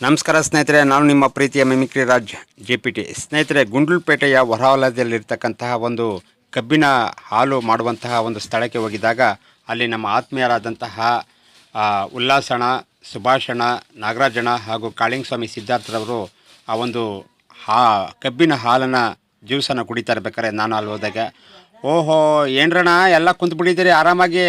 ನಮಸ್ಕಾರ ಸ್ನೇಹಿತರೆ, ನಾನು ನಿಮ್ಮ ಪ್ರೀತಿಯ mimicry Raj, J P T. ಸ್ನೇಹಿತರೆ, ಗುಂಡ್ಲುಪೇಟೆಯ ಹೊರವಲಯದಲ್ಲಿರ್ತಕ್ಕಂತಹ ಒಂದು ಕಬ್ಬಿನ ಹಾಲು ಮಾಡುವಂತಹ ಒಂದು ಸ್ಥಳಕ್ಕೆ ಹೋಗಿದ್ದಾಗ ಅಲ್ಲಿ ನಮ್ಮ ಆತ್ಮೀಯರಾದಂತಹ ಉಲ್ಲಾಸಣ ಸುಭಾಷಣ ನಾಗರಾಜಣ ಹಾಗೂ ಕಾಳಿಂಗಸ್ವಾಮಿ ಸಿದ್ಧಾರ್ಥರವರು ಆ ಒಂದು ಹಾ, ಕಬ್ಬಿನ ಹಾಲನ್ನು ಜ್ಯೂಸನ್ನು ಕುಡಿತಾ ಇರ್ಬೇಕಾದ್ರೆ ನಾನು ಅಲ್ಲಿ ಹೋದಾಗ, ಓಹೋ, ಏನ್ರಣ್ಣ, ಎಲ್ಲ ಕುಂತ್ಬಿಟ್ಟಿದ್ದೀರಿ, ಆರಾಮಾಗಿ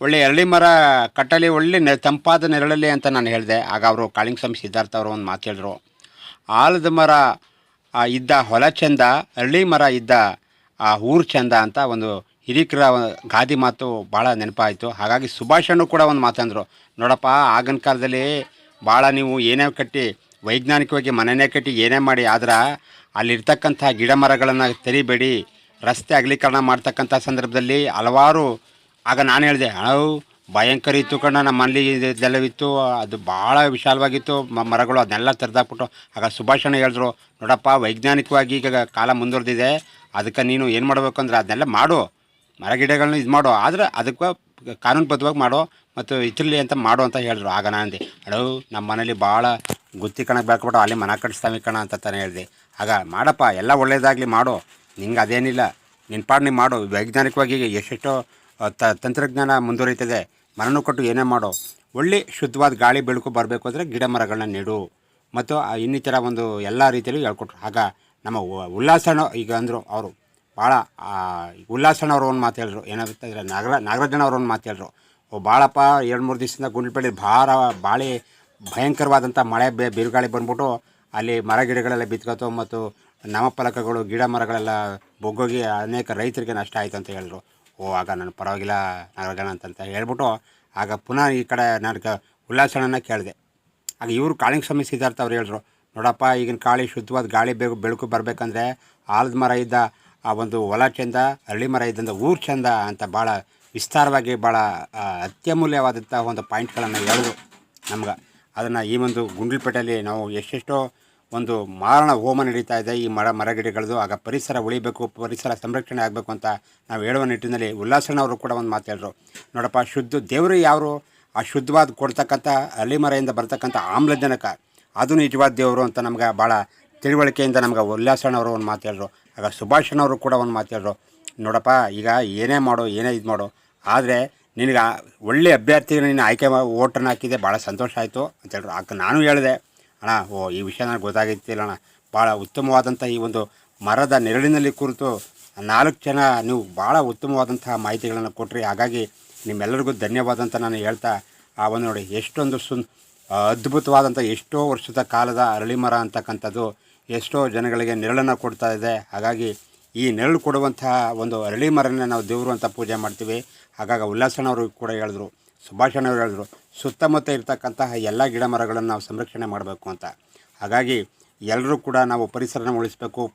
ಒಳ್ಳೆ ಎರಳಿ ಮರ ಕಟ್ಟಲಿ, ಒಳ್ಳೆ ನೆ ತಂಪಾದ ನೆರಳಲ್ಲಿ ಅಂತ ನಾನು ಹೇಳಿದೆ. ಆಗ ಅವರು ಕಾಳಿಂಗಸ್ವಾಮಿ ಸಿದ್ಧಾರ್ಥ ಅವರು ಒಂದು ಮಾತು ಹೇಳಿದ್ರು. ಆಲದ ಮರ ಇದ್ದ ಹೊಲ ಚಂದ ಅರಳಿ ಮರ ಇದ್ದ, ಆ, ಊರು ಚಂದ ಅಂತ ಒಂದು ಹಿರಿಕರ ಗಾದಿ ಮಾತು ಭಾಳ ನೆನಪಾಯಿತು. ಹಾಗಾಗಿ ಸುಭಾಷಣ್ಣು ಕೂಡ ಒಂದು ಮಾತಂದರು ನೋಡಪ್ಪ, ಆಗಿನ ಕಾಲದಲ್ಲಿ ಭಾಳ ನೀವು ಏನೇ ಕಟ್ಟಿ, ವೈಜ್ಞಾನಿಕವಾಗಿ ಮನೆಯೇ ಕಟ್ಟಿ ಏನೇ ಮಾಡಿ ಆದ್ರೆ ಅಲ್ಲಿರ್ತಕ್ಕಂಥ ಗಿಡ ಮರಗಳನ್ನು ತೆರಿಬೇಡಿ, ರಸ್ತೆ ಅಗಲೀಕರಣ ಮಾಡ್ತಕ್ಕಂಥ ಸಂದರ್ಭದಲ್ಲಿ ಹಲವಾರು ಆಗ ನಾನು ಹೇಳಿದೆ ಅವು ಭಯಂಕರ ಇತ್ತು ಕಣ್ಣ ನಮ್ಮ ಮನೇಲಿ ಇದೆಲ್ಲವಿತ್ತು, ಅದು ಭಾಳ ವಿಶಾಲವಾಗಿತ್ತು ಮರಗಳು ಅದನ್ನೆಲ್ಲ ತೆರೆದಾಕ್ಬಿಟ್ಟು. ಆಗ ಸುಭಾಷಣ ಹೇಳಿದ್ರು, ನೋಡಪ್ಪ, ವೈಜ್ಞಾನಿಕವಾಗಿ ಈಗ ಕಾಲ ಮುಂದುವರೆದಿದೆ, ಅದಕ್ಕೆ ನೀನು ಏನು ಮಾಡಬೇಕು ಅಂದ್ರೆ ಅದನ್ನೆಲ್ಲ ಮಾಡು ಮರ ಗಿಡಗಳನ್ನ ಇದು ಮಾಡು, ಆದರೆ ಅದಕ್ಕೆ ಕಾನೂನುಬದ್ಧವಾಗಿ ಮಾಡು ಮತ್ತು ಇತಿರಲಿ ಅಂತ ಮಾಡು ಅಂತ ಹೇಳಿದ್ರು. ಆಗ ನಾನು ಅಂದೆ ಅಡವು ನಮ್ಮ ಮನೇಲಿ ಭಾಳ ಗುತ್ತಿ ಕಣಕ್ಕೆ ಬೇಕಬಿಟ್ಟು ಅಲ್ಲಿ ಮನ ಕಟ್ಟಿಸ್ತಾವೆ ಕಣ ಅಂತ ತಾನೇ ಹೇಳಿದೆ. ಆಗ, ಮಾಡಪ್ಪ, ಎಲ್ಲ ಒಳ್ಳೇದಾಗಲಿ ಮಾಡು, ನಿಂಗೆ ಅದೇನಿಲ್ಲ ನಿನ್ನ ಪಾಡು ನೀನು ಮಾಡು, ವೈಜ್ಞಾನಿಕವಾಗಿ ಎಷ್ಟೆಷ್ಟೋ ತ, ತಂತ್ರಜ್ಞಾನ ಮುಂದುವರಿತದೆ. ಮರನೂ ಕೊಟ್ಟು ಏನೇ ಮಾಡೋ, ಒಳ್ಳೆ ಶುದ್ಧವಾದ ಗಾಳಿ ಬೆಳಕು ಬರಬೇಕು ಅಂದರೆ ಗಿಡ ಮರಗಳನ್ನ ನೆಡು. ಮತ್ತು ಇನ್ನಿತರ ಒಂದು ಎಲ್ಲ ರೀತಿಯಲ್ಲೂ ಹೇಳ್ಕೊಟ್ರು. ಆಗ ನಮ್ಮ ಉಲ್ಲಾಸಣ್ಣ, ಈಗ ಅಂದರು ಅವರು ಭಾಳ ಉಲ್ಲಾಸಣ್ಣ ಅವರು ಒಂದು ಮಾತು ಹೇಳಿದ್ರು ಏನಾಗುತ್ತೆ ನಾಗರ ನಾಗರಾಜಣ್ಣ ಅವರು ಒಂದು ಮಾತು ಹೇಳಿದ್ರು ಓ ಭಾಳಪ್ಪ ಎರಡು ಮೂರು ದಿವಸದಿಂದ ಗುಂಡ್ಲುಪೇಟೆ ಭಾರ, ಭಾಳ ಭಯಂಕರವಾದಂಥ ಮಳೆ, ಬೆ, ಬಿರುಗಾಳಿ ಬಂದ್ಬಿಟ್ಟು ಅಲ್ಲಿ ಮರ ಗಿಡಗಳೆಲ್ಲ ಬಿತ್ಕೋತು ಮತ್ತು ನಾಮಫಲಕಗಳು, ಗಿಡ ಮರಗಳೆಲ್ಲ ಬೊಗ್ಗೋಗಿ ಅನೇಕ ರೈತರಿಗೆ ನಷ್ಟ ಆಯಿತು ಅಂತ ಹೇಳಿದ್ರು ಓ, ಆಗ ನಾನು ಪರವಾಗಿಲ್ಲ ನಾಗರಗಣ ಅಂತಂತ ಹೇಳ್ಬಿಟ್ಟು ಆಗ ಪುನಃ ಈ ಕಡೆ ನಾನು ಉಲ್ಲಾಸಣ್ಣನ ಕೇಳಿದೆ. ಆಗ ಇವರು ಕಾಳಿಂಗಸ್ವಾಮಿ ಸಿದ್ಧಾರ್ಥ ಅವ್ರು ಹೇಳಿದ್ರು ನೋಡಪ್ಪ, ಈಗಿನ ಕಾಳಿ ಶುದ್ಧವಾದ ಗಾಳಿ ಬೇಗ ಬೆಳಕು ಬರಬೇಕಂದ್ರೆ ಆಲದ ಮರ ಇದ್ದ, ಆ ಒಂದು ಹೊಲ ಚೆಂದ, ಹಳ್ಳಿ ಮರ ಇದ್ದಂಥ ಊರು ಚೆಂದ ಅಂತ ಭಾಳ ವಿಸ್ತಾರವಾಗಿ ಭಾಳ ಅತ್ಯಮೂಲ್ಯವಾದಂಥ ಒಂದು ಪಾಯಿಂಟ್ಗಳನ್ನು ಹೇಳಿದ್ರು ನಮ್ಗೆ. ಅದನ್ನು ಈ ಒಂದು ಗುಂಡ್ಲುಪೇಟೆಯಲ್ಲಿ ನಾವು ಎಷ್ಟೆಷ್ಟೋ ಒಂದು ಮಾರಣ ಹೋಮ ನಡೀತಾ ಇದೆ. ಈ ಮರ ಮರಗಿಡಗಳದು, ಆಗ ಪರಿಸರ ಉಳಿಬೇಕು, ಪರಿಸರ ಸಂರಕ್ಷಣೆ ಆಗಬೇಕು ಅಂತ ನಾವು ಹೇಳುವ ನಿಟ್ಟಿನಲ್ಲಿ ಉಲ್ಲಾಸಣ್ಣವರು ಕೂಡ ಒಂದು ಮಾತು ನೋಡಪ್ಪ, ಶುದ್ಧ ದೇವರು ಯಾರು? ಆ ಶುದ್ಧವಾದ ಕೊಡ್ತಕ್ಕಂಥ ಹಳ್ಳಿ ಮರೆಯಿಂದ ಬರ್ತಕ್ಕಂಥ ಆಮ್ಲಜನಕ, ಅದು ನಿಜವಾದ ದೇವರು ಅಂತ ನಮ್ಗೆ ಭಾಳ ತಿಳುವಳಿಕೆಯಿಂದ ನಮ್ಗೆ ಉಲ್ಲಾಸಣ್ಣವರು ಒಂದು ಮಾತು ಹೇಳಿದ್ರು ಆಗ ಸುಭಾಷಣ್ಣವರು ಕೂಡ ಒಂದು ಮಾತು ನೋಡಪ್ಪ, ಈಗ ಏನೇ ಮಾಡು, ಏನೇ ಇದು ಮಾಡು, ಆದರೆ ನಿನಗೆ ಒಳ್ಳೆ ಅಭ್ಯರ್ಥಿಗೆ ನೀನು ಆಯ್ಕೆ ಓಟನ್ನು ಹಾಕಿದೆ ಭಾಳ ಸಂತೋಷ ಆಯಿತು ಅಂತ ಹೇಳಿದ್ರು ನಾನು ಹೇಳಿದೆ ಅಣ್ಣ, ಓ, ಈ ವಿಷಯ ನನಗೆ ಗೊತ್ತಾಗಿತ್ತಿಲ್ಲ ಅಣ್ಣ ಭಾಳ ಉತ್ತಮವಾದಂಥ ಈ ಒಂದು ಮರದ ನೆರಳಿನಲ್ಲಿ ಕುರಿತು ನಾಲ್ಕು ಜನ ನೀವು ಭಾಳ ಉತ್ತಮವಾದಂತಹ ಮಾಹಿತಿಗಳನ್ನು ಕೊಟ್ರಿ. ಹಾಗಾಗಿ ನಿಮ್ಮೆಲ್ಲರಿಗೂ ಧನ್ಯವಾದ ಅಂತ ನಾನು ಹೇಳ್ತಾ, ಆ ಒಂದು ನೋಡಿ, ಎಷ್ಟೊಂದು ಸುನ್ ಅದ್ಭುತವಾದಂಥ ಎಷ್ಟೋ ವರ್ಷದ ಕಾಲದ ಅರಳಿ ಮರ ಅಂತಕ್ಕಂಥದ್ದು ಎಷ್ಟೋ ಜನಗಳಿಗೆ ನೆರಳನ್ನು ಕೊಡ್ತಾ ಇದೆ. ಹಾಗಾಗಿ ಈ ನೆರಳು ಕೊಡುವಂತಹ ಒಂದು ಅರಳಿ ಮರನ ನಾವು ದೇವರು ಅಂತ ಪೂಜೆ ಮಾಡ್ತೀವಿ. ಹಾಗಾಗಿ ಉಲ್ಲಾಸನವರು ಕೂಡ ಹೇಳಿದ್ರು. ಸುಭಾಷಣ್ಣವರು ಹೇಳಿದ್ರು ಸುತ್ತಮುತ್ತ ಇರತಕ್ಕಂತಹ ಎಲ್ಲ ಗಿಡ ಮರಗಳನ್ನು ನಾವು ಸಂರಕ್ಷಣೆ ಮಾಡಬೇಕು ಅಂತ. ಹಾಗಾಗಿ ಎಲ್ಲರೂ ಕೂಡ ನಾವು ಪರಿಸರನ ಉಳಿಸಬೇಕು.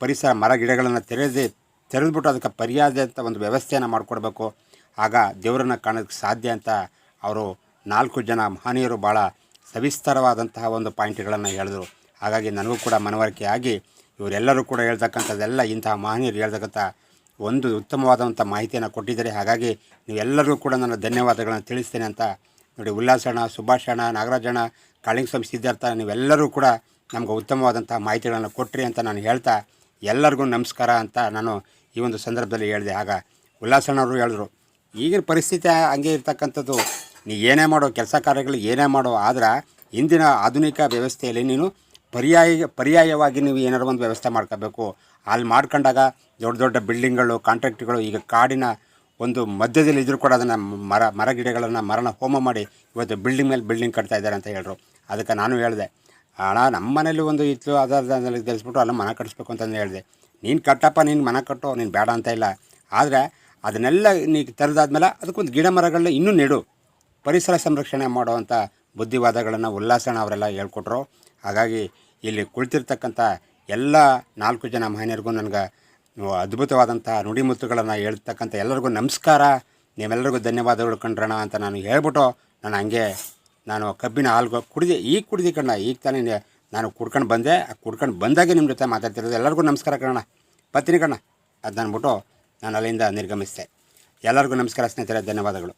ಪರಿಸರ ಮರ ಗಿಡಗಳನ್ನು ತೆರೆದು, ತೆರೆದುಬಿಟ್ಟು ಅದಕ್ಕೆ ಪರ್ಯಾಯದಂಥ ಒಂದು ವ್ಯವಸ್ಥೆಯನ್ನು ಮಾಡಿಕೊಡ್ಬೇಕು. ಆಗ ದೇವರನ್ನು ಕಾಣೋದಕ್ಕೆ ಸಾಧ್ಯ ಅಂತ ಅವರು ನಾಲ್ಕು ಜನ ಮಹನೀಯರು ಭಾಳ ಸವಿಸ್ತರವಾದಂತಹ ಒಂದು ಪಾಯಿಂಟ್ಗಳನ್ನು ಹೇಳಿದ್ರು. ಹಾಗಾಗಿ ನನಗೂ ಕೂಡ ಮನವರಿಕೆ ಆಗಿ ಇವರೆಲ್ಲರೂ ಕೂಡ ಹೇಳ್ತಕ್ಕಂಥದ್ದೆಲ್ಲ ಇಂತಹ ಮಹನೀಯರು ಹೇಳ್ತಕ್ಕಂಥ ಒಂದು ಉತ್ತಮವಾದಂಥ ಮಾಹಿತಿಯನ್ನು ಕೊಟ್ಟಿದ್ದಾರೆ. ಹಾಗಾಗಿ ನೀವೆಲ್ಲರಿಗೂ ಕೂಡ ನನ್ನ ಧನ್ಯವಾದಗಳನ್ನು ತಿಳಿಸ್ತೇನೆ ಅಂತ ನೋಡಿ ಉಲ್ಲಾಸಣ್ಣ ಸುಭಾಷಣ್ಣ ನಾಗರಾಜಣ್ಣ ಕಾಳಿಂಗಸ್ವಾಮಿ ಸಿದ್ಧಾರ್ಥ ನೀವೆಲ್ಲರೂ ಕೂಡ ನಮ್ಗೆ ಉತ್ತಮವಾದಂಥ ಮಾಹಿತಿಗಳನ್ನು ಕೊಟ್ಟ್ರಿ ಅಂತ ನಾನು ಹೇಳ್ತಾ ಎಲ್ಲರಿಗೂ ನಮಸ್ಕಾರ ಅಂತ ನಾನು ಈ ಒಂದು ಸಂದರ್ಭದಲ್ಲಿ ಹೇಳಿದೆ. ಆಗ ಉಲ್ಲಾಸಣ್ಣವರು ಹೇಳಿದ್ರು, ಈಗಿನ ಪರಿಸ್ಥಿತಿ ಹಂಗೆ ಇರ್ತಕ್ಕಂಥದ್ದು, ನೀ ಏನೇ ಮಾಡೋ ಕೆಲಸ ಕಾರ್ಯಗಳು ಏನೇ ಮಾಡೋ, ಆದ್ರೆ ಇಂದಿನ ಆಧುನಿಕ ವ್ಯವಸ್ಥೆಯಲ್ಲಿ ನೀನು ಪರ್ಯಾಯ, ಪರ್ಯಾಯವಾಗಿ ನೀವು ಏನಾದ್ರು ಒಂದು ವ್ಯವಸ್ಥೆ ಮಾಡ್ಕೋಬೇಕು. ಅಲ್ಲಿ ಮಾಡ್ಕೊಂಡಾಗ ದೊಡ್ಡ ದೊಡ್ಡ ಬಿಲ್ಡಿಂಗ್ಗಳು, ಕಾಂಟ್ರಾಕ್ಟ್ಗಳು, ಈಗ ಕಾಡಿನ ಒಂದು ಮಧ್ಯದಲ್ಲಿ ಇದ್ರು ಕೂಡ ಅದನ್ನು ಮರ ಮರ ಗಿಡಗಳನ್ನು, ಮರನ ಹೋಮ ಮಾಡಿ ಇವತ್ತು ಬಿಲ್ಡಿಂಗ್ ಮೇಲೆ ಬಿಲ್ಡಿಂಗ್ ಕಟ್ತಾ ಇದ್ದಾರೆ ಅಂತ ಹೇಳಿದ್ರು ಅದಕ್ಕೆ ನಾನು ಹೇಳಿದೆ, ಅಣ್ಣ ನಮ್ಮ ಮನೇಲಿ ಒಂದು ಇತ್ತು ಅದಾದ್ರೆ ತಿಳಿಸ್ಬಿಟ್ಟು ಅಲ್ಲ ಮನೆ ಕಟ್ಟಿಸ್ಬೇಕು ಅಂತಂದು ಹೇಳಿದೆ. ನೀನು ಕಟ್ಟಪ್ಪ, ನೀನು ಮನೆ ಕಟ್ಟು, ನೀನು ಬೇಡ ಅಂತ ಇಲ್ಲ. ಆದರೆ ಅದನ್ನೆಲ್ಲ ನೀ ತೆರೆದಾದ್ಮೇಲೆ ಅದಕ್ಕೊಂದು ಗಿಡ ಮರಗಳನ್ನ ಇನ್ನೂ ನೆಡು. ಪರಿಸರ ಸಂರಕ್ಷಣೆ ಮಾಡುವಂಥ ಬುದ್ಧಿವಾದಗಳನ್ನು, ಉಲ್ಲಾಸನ ಅವರೆಲ್ಲ ಹೇಳ್ಕೊಟ್ರು. ಹಾಗಾಗಿ ಇಲ್ಲಿ ಕುಳಿತಿರ್ತಕ್ಕಂಥ ಎಲ್ಲ ನಾಲ್ಕು ಜನ ಮಹನೀಯರಿಗೂ ನನಗೆ ಅದ್ಭುತವಾದಂಥ ನುಡಿಮುತ್ತುಗಳನ್ನು ಹೇಳ್ತಕ್ಕಂಥ ಎಲ್ಲರಿಗೂ ನಮಸ್ಕಾರ. ನೀವೆಲ್ಲರಿಗೂ ಧನ್ಯವಾದಗಳು ಕಂಡ್ರಣ ಅಂತ ನಾನು ಹೇಳ್ಬಿಟ್ಟು ನಾನು ಹಂಗೆ ನಾನು ಕಬ್ಬಿನ ಹಾಲು ಕುಡಿದೆ ಈಗ ಕುಡಿದಿ ಕಣ್ಣ, ಈಗ ತಾನೇ ನಾನು ಕುಡ್ಕೊಂಡು ಬಂದೆ. ಕುಡ್ಕೊಂಡು ಬಂದಾಗೆ ನಿಮ್ಮ ಜೊತೆ ಮಾತಾಡ್ತಿರೋದು ಎಲ್ಲರಿಗೂ ನಮಸ್ಕಾರ ಕಣ ಪತ್ನಿ ಕಣ್ಣ. ಅದು ನಾನು ಅಲ್ಲಿಂದ ನಿರ್ಗಮಿಸಿದೆ. ಎಲ್ಲರಿಗೂ ನಮಸ್ಕಾರ ಸ್ನೇಹಿತರೆ, ಧನ್ಯವಾದಗಳು.